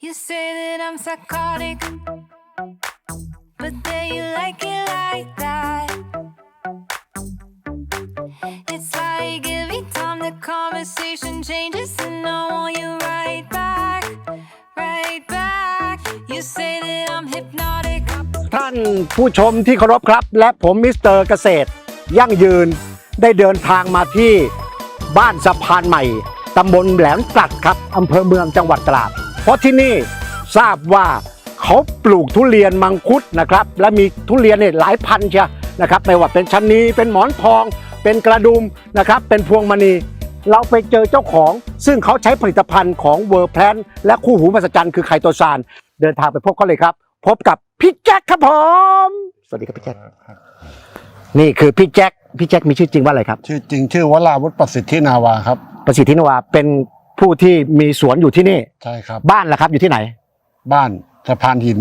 You say that I'm psychotic, but then you like it like that. It's like every time the conversation changes, and I want you right back, right back. You say that I'm hypnotic. ท่านผู้ชมที่เคารพครับ และผมมิสเตอร์เกษตร ยั่งยืนได้เดินทางมาที่บ้านสะพานใหม่ ตำบลแหลมกลัดครับ อำเภอเมืองจังหวัดตราด ราะที่นี่ทราบว่าเขาปลูกทุเรียนมังคุดนะครับ และมีทุเรียนเนี่ยหลายพันเชียนะครับ ไม่ว่าเป็นชันนีเป็นหมอนทอง เป็นกระดุมนะครับ เป็นพวงมณี เราไปเจอเจ้าของ ซึ่งเขาใช้ผลิตภัณฑ์ของเวอร์แพลนและคู่หูมหัศจรรย์คือไคโตซานเดินทางไปพบเขาเลยครับ พบกับพี่แจ็คครับผม สวัสดีครับพี่แจ็คนี่คือพี่แจ็คพี่แจ็คมีชื่อจริงว่าอะไรครับ ชื่อจริงชื่อวราวุฒิประสิทธินาวาครับ ประสิทธินวาเป็น ผู้ที่มีสวนอยู่ที่นี่ ใช่ครับ บ้านล่ะครับอยู่ที่ไหน บ้านสะพานหิน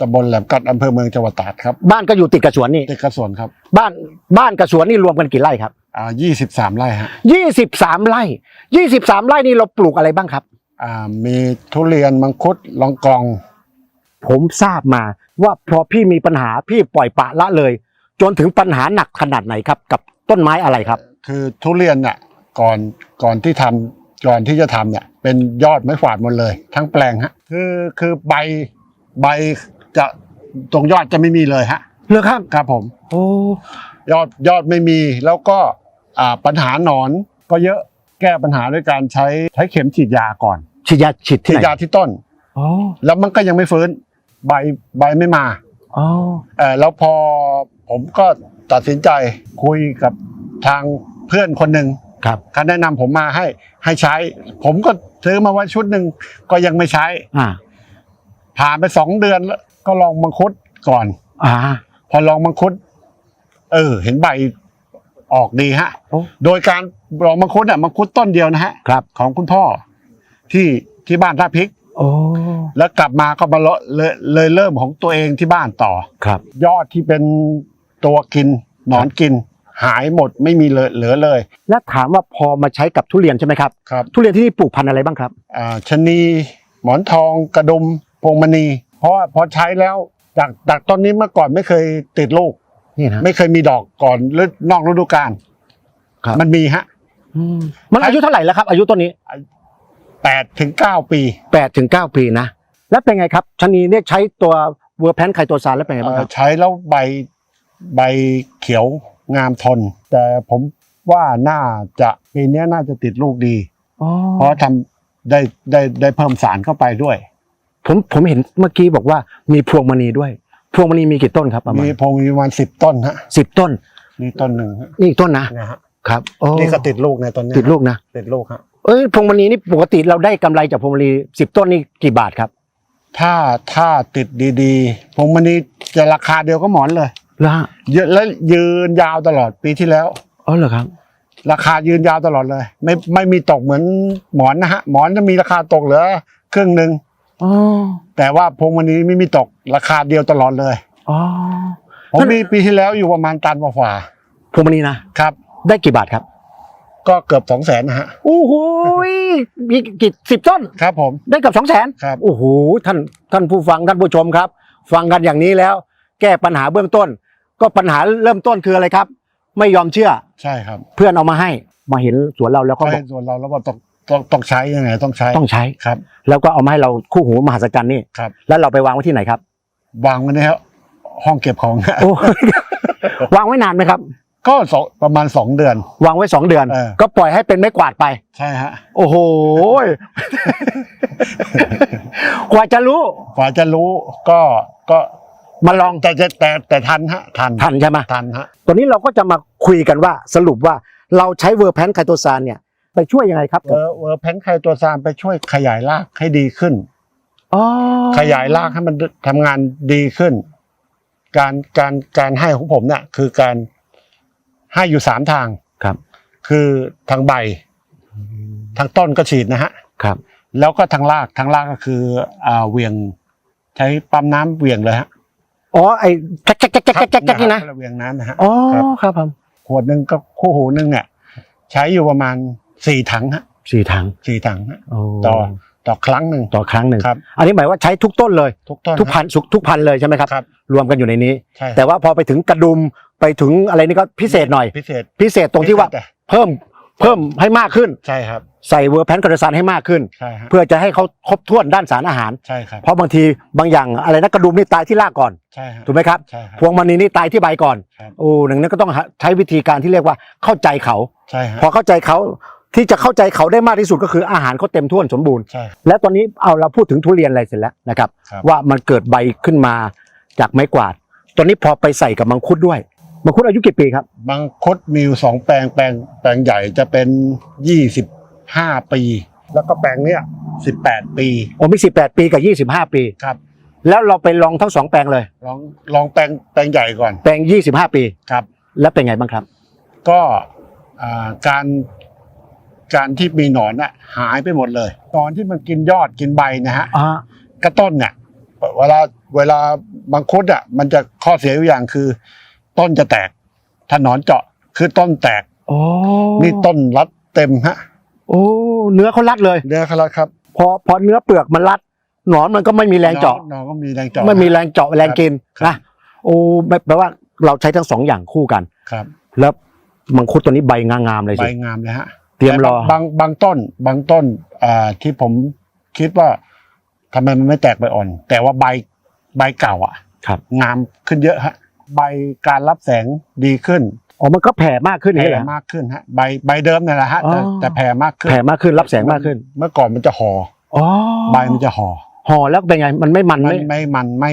ตำบลแหลมกัดอำเภอเมืองจังหวัดตราดครับบ้านก็อยู่ติดกับสวนนี่ ติดกระสวนครับบ้านบ้านกับสวนนี่รวมกันกี่ไร่ครับ อ่ายี่สิบสามไร่ฮะยี่สิบสามไร่ยี่สิบสามไร่นี่เราปลูกอะไรบ้างครับ อ่ามีทุเรียนมังคุดลองกองผมทราบมาว่าพอพี่มีปัญหาพี่ปล่อยปละละเลย จนถึงปัญหาหนักขนาดไหนครับ กับต้นไม้อะไรครับ คือทุเรียนเนี่ยก่อนก่อนที่ทำ ก่อนที่จะทำเนี่ย เป็นยอดไม้ฝาดหมดเลย ทั้งแปลงฮะ คือคือใบใบจะตรงยอดจะไม่มีเลยฮะเหรอครับครับผม โอ้ยอดยอดไม่มีแล้วก็อ่าปัญหาหนอนก็เยอะแก้ปัญหาด้วยการใช้ใช้เข็มฉีดยาก่อน ฉีดยาฉีดที่ฉีดไหนยาที่ต้น อ๋อแล้วมันก็ยังไม่ฟื้นใบใบไม่มา อ๋อเออแล้วพอผมก็ตัดสินใจคุยกับทางเพื่อนคนหนึ่ง ครับเขาแนะนำผมมาให้ให้ใช้ ผมก็ซื้อมาไว้ชุดหนึ่งก็ยังไม่ใช้ อ่าผ่านไปสองเดือนแล้วก็ลองมังคุดก่อน อ่า พอลองมังคุด เออ เห็นใบออกดีฮะ โอ้ โดยการลองมังคุดอะมังคุดต้นเดียวนะฮะ ครับ ของคุณพ่อ ที่ที่บ้านท่าพริก โอ้แล้วกลับมาก็มาเลาะเลยเลยเริ่มของตัวเองที่บ้านต่อ ครับ ยอดที่เป็นตัวกินหนอนกิน หายหมดไม่มีเหลือเหลือเลย แล้วถามว่าพอมาใช้กับทุเรียนใช่ไหมครับ ครับทุเรียนที่นี่ปลูกพันธุ์อะไรบ้างครับอ่าชะนีหมอนทองกระดุมพวงมณี เพราะว่าพอใช้แล้วจากจากต้นนี้เมื่อก่อนไม่เคยติดลูกนี่นะไม่เคยมีดอกก่อนหรือนอกฤดูกาลครับมันมีฮะอืมมันอายุเท่าไหร่แล้วครับ อายุต้นนี้แปดถึงเก้าปีแปดถึงเก้าปีนะแล้วเป็นไงครับชะนีเนี่ยใช้ตัวเวอร์แพนไคโตซานแล้วเป็นไงบ้างคเอ่รัอบใช้แล้วใบใบเขียว งามทน แต่ผมว่าน่าจะปีเนี้ยน่าจะติดลูกดีอ๋อเพราะทำได้ได้ได้เพิ่มสารเข้าไปด้วย ผมผมเห็นเมื่อกี้บอกว่ามีพวงมณีด้วย พวงมณีมีกี่ต้นครับประมาณมีพงมีประมาณสิบต้นฮะสิบต้นนี่ต้นหนึ่งฮะนี่อีกต้นนะนะฮะครับโอ้นี่ก็ติดลูกในต้นเนี้ยติดลูกนะติดลูกฮะเอ้ยพวงมณีนี่ปกติเราได้กำไรจากพวงมณีสิบต้นนี่กี่บาทครับ ถ้าถ้าติดดีๆพงมันนี้จะราคาเดียวก็หมอนเลย แล้วเยอะแล้วยืนยาวตลอดปีที่แล้ว อ๋อเหรอครับ ราคายืนยาวตลอดเลย ไม่ไม่มีตกเหมือนหมอนนะฮะ หมอนจะมีราคาตกเหลือครึ่งหนึ่งอ๋อแต่ว่าพวงมันนี้ไม่มีตกราคาเดียวตลอดเลยอ๋อผมมีปีที่แล้วอยู่ประมาณตันกว่าพวงมณีนะๆครับ ได้กี่บาทครับก็เกือบสองแสนนะฮะ โอ้โหมีกี่สิบต้น ครับผม ได้เกับสองแสนครับ โอ้โหท่านท่านผู้ฟังท่านผู้ชมครับ ฟังกันอย่างนี้แล้ว แก้ปัญหาเบื้องต้น ก็ปัญหาเริ่มต้นคืออะไรครับ ไม่ยอมเชื่อ ใช่ครับเพื่อนเอามาให้มาเห็นสวนเราแล้วก็บใช่อกส่วนเราแล้วว่าต้องต้องต้องใช้ยังไงต้องใช้ต้องใช้ ครับแล้วก็เอามาให้เราคู่หูมหัศจรรย์นี่ครับ แล้วเราไปวางไว้ที่ไหนครับ วางไว้ในห้องเก็บของโอ้ วางไว้นานไหมครับ ก็สองประมาณสองเดือน วางไว้สองเดือน เออ ก็ปล่อยให้เป็นไม้กวาดไป ใช่ฮะ โอ้โห กว่าจะรู้กว่าจะรู้ก็ก็ มาลองแต่แต่แต่แต่ทันฮะทันทันใช่ไหมทันฮะตอนนี้เราก็จะมาคุยกันว่าสรุปว่าเราใช้เวอร์แพนไคโตซานเนี่ยไปช่วยยังไงครับเวอร์เวอร์แพนไคตัวซามไปช่วยขยายรากให้ดีขึ้นอ๋อขยายรากให้มันทำงานดีขึ้น การการการให้ของผมเนี่ยคือการให้อยู่สามทางครับ คือทางใบ ทางต้นก็ฉีดนะฮะครับ แล้วก็ทางรากทางรากก็คืออ่าเหวียง ใช้ปั๊มน้ำเหวียงเลยฮะ อ๋อไอ้แจ๊กแจ๊กแจ๊กแจ๊กแจ๊กแจ๊กนี่นะเหวียงน้ำนะฮะอ๋อครับครับผมขวดหนึ่งก็คู่หูหนึ่งเนี่ยใช้อยู่ประมาณสี่ถังฮะสี่ถังสี่ถังฮะโอ้ต่อต่อครั้งหนึ่งต่อครั้งหนึ่งครับอันนี้หมายว่าใช้ทุกต้นเลย ทุกต้นทุกพันธุ์ทุกพันธุ์เลยใช่ไหมครับครับ รวมกันอยู่ในนี้ใช่แต่ว่าพอไปถึงกระดุมไปถึงอะไรนี่ก็พิเศษหน่อยพิเศษพิเศษตรงที่ว่าแต่เพิ่ม เพิ่มให้มากขึ้น ใช่ครับ ใส่เวอร์แพนคาร์ซานให้มากขึ้น ใช่ครับเพื่อจะให้เขาครบถ้วนด้านสารอาหาร ใช่ครับเพราะบางทีบางอย่างอะไรนะกระดุมนี่ตายที่รากก่อน ใช่ครับถูกไหมครับ ใช่ครับ พวงมณีนี่ตายที่ใบก่อน ครับ โอ้หนึ่งนั้นก็ต้องหาใช้วิธีการที่เรียกว่าเข้าใจเขา ใช่ครับพอเข้าใจเขาที่จะเข้าใจเขาได้มากที่สุดก็คืออาหารเขาเต็มถ้วนสมบูรณ์ ใช่ครับและตอนนี้เอาเราพูดถึงทุเรียนอะไรเสร็จแล้วนะครับ ครับ ว่ามันเกิดใบขึ้นมาจากไม้กวาด ตอนนี้พอไปใส่กับมังคุดด้วย มังคุดอายุกี่ปีครับบางคดมีอยู่สองแปลงแปลงแปลงใหญ่จะเป็นยี่สิบห้าปี แล้วก็แปลงเนี้ยสิบแปดปีโอ้มีสิบแปดปีกับยี่สิบห้าปี ครับแล้วเราไปลองทั้งสองแปลงเลย ลองลองแปลงแปลงใหญ่ก่อน แปลงยี่สิบห้าปี ครับ แล้วเป็นไงบ้างครับ ก็อ่าการการที่มีหนอนอะหายไปหมดเลย ตอนที่มันกินยอดกินใบนะฮะอ่ากระต้นเนี่ยเวลาเวลาบางคดอะมันจะข้อเสียอยู่อย่างคือ ต้นจะแตกถ้าหนอนเจาะคือต้นแตกโอ้นี่ต้นรัดเต็มฮะโอ้เนื้อเขารัดเลย เนื้อคาราครับพอพอเนื้อเปลือกมันรัด หนอนมันก็ไม่มีแรงเจาะหนอนก็มีแรงเจาะไม่มีแรงเจาะแรงกินครับนะโอ้แปลว่าเราใช้ทั้งสองอย่างคู่กันครับ แล้วมังคุดตัวนี้ใบงามๆเลยใบสิงามเลยฮะเตรียมรอแต่บางบางต้น บางต้นอ่าที่ผมคิดว่าทำไมมันไม่แตกใบอ่อน แต่ว่าใบใบเก่าอะ ครับ งามขึ้นเยอะฮะ ใบการรับแสงดีขึ้นอ๋อมันก็แผ่มากขึ้นแผ่นี่แหละมากขึ้นฮะใบใบเดิมเนี่ยแหละฮะแต่อ๋อ แต่แผ่มากขึ้นแผ่มากขึ้นรับแสงมากขึ้นเมื่อก่อนมันจะห่ออ๋อใบมันจะห่อห่อแล้วเป็นไงมันไม่มันมันไม่ไม่มันไม่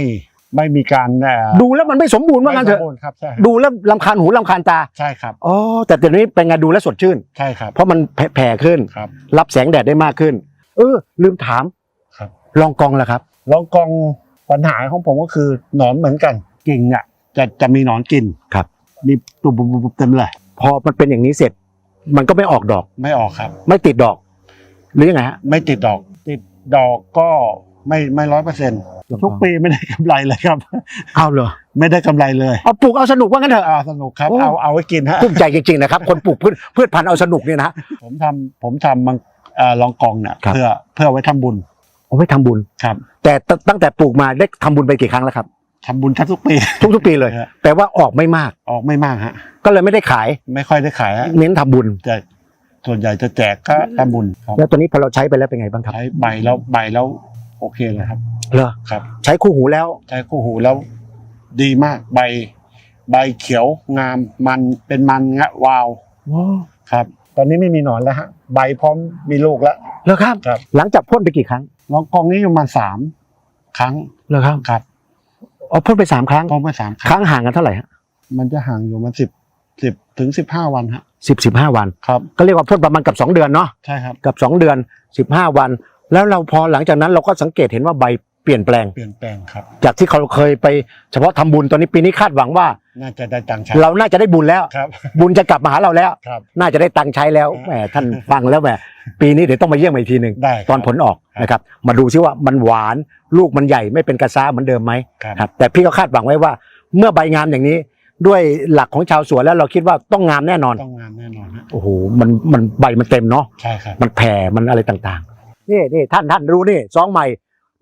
ไม่มีการเอ่อดูแล้วมันไม่สมบูรณ์ว่างั้นเถอะ ไม่สมบูรณ์ครับใช่ดูแล้วลำคาญหูลำคาญตาใช่ครับอ๋อแต่เดี๋ยวนี้เป็นไงดูแล้วสดชื่น ใช่ครับเพราะมันแผ่แผ่ขึ้น ครับ รับแสงแดดได้มากขึ้น เออ ลืมถามครับ ลองกองแล้วครับ แล้วกองปัญหาของผมก็คือหนอนเหมือนกันกิ่งเนี่ย จะจะมีหนอนกินครับ มีตุ่มๆๆเต็มเลย พอมันเป็นอย่างนี้เสร็จ มันก็ไม่ออกดอก ไม่ออกครับ ไม่ติดดอก หรือยังไงฮะ ไม่ติดดอก ติดดอกก็ไม่ไม่ร้อยเปอร์เซ็นต์ทุกปีไม่ได้กำไรเลยครับ เอาเลยไม่ได้กำไรเลยเอาปลูกเอาสนุกว่างั้นเถอะอ่าสนุกครับ โอ้ เอาเอาไว้กินฮะ ภูมิใจจริงๆนะครับ คนปลูกพืชพืชพันธุ์เอาสนุกเนี่ยนะผมทำผมทำมังเอ่อลองกองเนี่ยครับ เพื่อเพื่อไว้ทำบุญเอาไว้ทำบุญ ครับ แต่ตตั้งแต่ปลูกมาได้ทำบุญไปกี่ครั้งแล้วครับ ทำบุญแทบทุกปี ทุกๆปีเลย ฮะแต่ว่าออกไม่มาก ออกไม่มากฮะ ก็เลยไม่ได้ขาย ไม่ค่อยได้ขายฮะเน้นทำบุญ จะส่วนใหญ่จะแจกก็ทำบุญครับแล้วตัวนี้พอเราใช้ไปแล้วเป็นไงบ้างครับใช้ใบแล้วใบแล้วโอเคเลยครับ เหรอครับ ใช้คู่หูแล้ว ใช้คู่หูแล้วดีมากใบ ใบเขียวงามมันเป็นมันงะวาวครับ ตอนนี้ไม่มีหนอนแล้วฮะ ใบพร้อมมีลูกแล้ว เหรอครับ ครับ หลังจากพ่นไปกี่ครั้ง ลองกองนี้ประมาณสามครั้งเหรอครับ ครับ อ๋อพ่นไปสามครั้ง พ่นไปสามคครั้งรั้งห่างกันเท่าไหร่ฮะมันจะห่างอยู่มันสิบสิบถึงสิบห้าวันฮะสิบสิบห้าวัน ครับ ก็เรียกว่าพ่นประมาณกับสองเดือนเนาะใช่ครับ กับสองเดือนสิบห้าวัน แล้วเราพอหลังจากนั้นเราก็สังเกตเห็นว่าใบ เปลี่ยนแปลง เปลี่ยนแปลงครับ จากที่เขาเคยไปเฉพาะทำบุญตอนนี้ปีนี้คาดหวังว่า น่าจะได้ตังค์ใช้เราน่าจะได้บุญแล้ว ครับ บุญจะกลับมาหาเราแล้ว ครับ น่าจะได้ตังค์ใช้แล้วแหมท่านฟังแล้วแหมปีนี้เดี๋ยวต้องมาเยี่ยมอีกทีหนึ่งได้ครับตอนผลออกครับนะครับ มาดูซิว่ามันหวานลูกมันใหญ่ไม่เป็นกระซ้าเหมือนเดิมไหมครับ ครับแต่พี่ก็คาดหวังไว้ว่า เมื่อใบงามอย่างนี้ด้วยหลักของชาวสวนแล้วเราคิดว่าต้องงามแน่นอนต้องงามแน่นอนฮะโอ้โหมันมันใบมันเต็มเนาะ ใช่ครับ มันแผ่ มันอะไรต่างๆ นี่นี่ท่านท่านรู้นี่ซองใหม่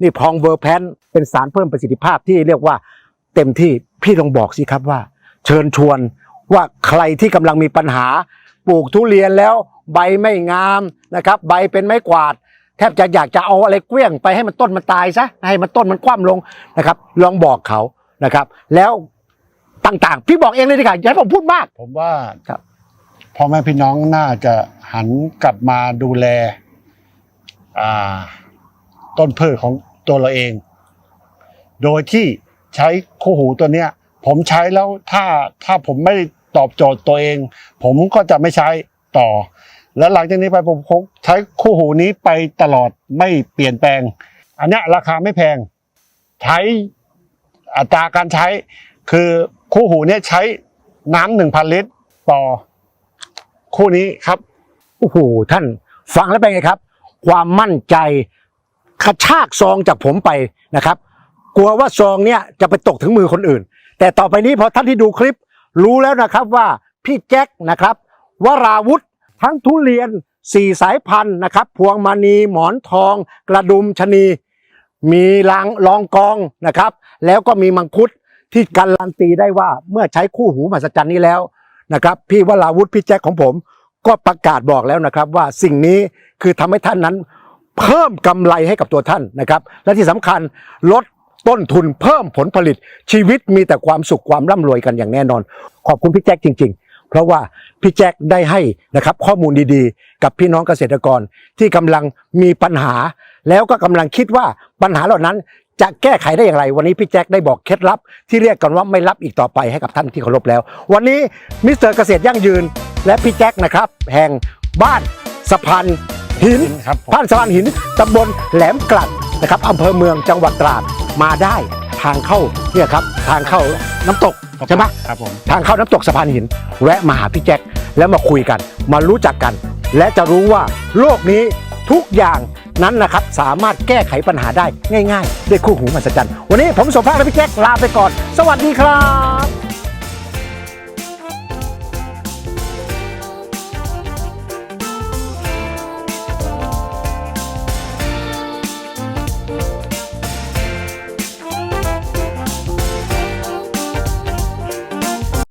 นี่พองเวอร์แพนเป็นสารเพิ่มประสิทธิภาพที่เรียกว่าเต็มที่พี่ลองบอกสิครับว่า เชิญชวนว่าใครที่กำลังมีปัญหา ปลูกทุเรียนแล้วใบไม่งามนะครับ ใบเป็นไม้กวาด แทบจะอยากจะเอาอะไรเกลี้ยงไปให้มันต้นมันตายซะให้มันต้นมันคว่ำลงนะครับ ลองบอกเขานะครับ แล้วต่างๆ พี่บอกเองเลยดีกว่าอย่าให้ผมพูดมาก ผมว่าครับพ่อแม่พี่น้องน่าจะหันกลับมาดูแล อ่า ต้นพืชของตัวเราเอง โดยที่ใช้คู่หูตัวเนี้ย ผมใช้แล้วถ้าถ้าผมไม่ตอบโจทย์ตัวเอง ผมก็จะไม่ใช้ต่อ แล้วหลังจากนี้ไปผมคงใช้คู่หูนี้ไปตลอดไม่เปลี่ยนแปลง อันนี้ราคาไม่แพง ใช้อัตราการใช้ คือคู่หูเนี่ยใช้น้ำหนึ่งพันลิตรต่อคู่นี้ครับโอ้โหท่านฟังแล้วเป็นไงครับ ความมั่นใจ กระชากซองจากผมไปนะครับ กลัวว่าซองเนี่ยจะไปตกถึงมือคนอื่น แต่ต่อไปนี้พอท่านที่ดูคลิป รู้แล้วนะครับว่าพี่แจ็คนะครับวราวุธทั้งทุเรียนสี่สายพันธุ์นะครับ พวงมณีหมอนทอง กระดุมชะนีมีลางรองกองนะครับ แล้วก็มีมังคุดที่การันตีได้ว่าเมื่อใช้คู่หูมหัศจรรย์นี้แล้วนะครับ พี่วราวุฒิพี่แจ็คของผม ก็ประกาศบอกแล้วนะครับว่าสิ่งนี้คือทำให้ท่านนั้น เพิ่มกำไรให้กับตัวท่านนะครับ และที่สำคัญลดต้นทุนเพิ่มผลผลิตชีวิตมีแต่ความสุขความร่ำรวยกันอย่างแน่นอน ขอบคุณพี่แจ็คจริง ๆ เพราะว่าพี่แจ็คได้ให้นะครับข้อมูลดีๆ กับพี่น้องเกษตรกรที่กำลังมีปัญหา แล้วก็กำลังคิดว่าปัญหาเหล่านั้นจะแก้ไขได้อย่างไร วันนี้พี่แจ็คได้บอกเคล็ดลับ ที่เรียกกันว่าไม่ลับอีกต่อไปให้กับท่านที่เคารพแล้ว วันนี้มิสเตอร์เกษตรยั่งยืน และพี่แจ็คนะครับแห่งบ้านสะพาน หินครับผมบ้านสะพานหินตำบลแหลมกลัดนะครับอำเภอเมืองจังหวัดตราดมาได้ทางเข้าเนี่ยครับทางเข้าน้ำตกใช่ไหม ครับผม ทางเข้าน้ำตกสะพานหิน แวะมาหาพี่แจ็คแล้วมาคุยกัน มารู้จักกัน และจะรู้ว่าโลกนี้ทุกอย่างนั้นนะครับ สามารถแก้ไขปัญหาได้ง่ายๆ ด้วยคู่หูมหัศจรรย์ วันนี้ผมสมภาคและพี่แจ็คลาไปก่อน สวัสดีครับ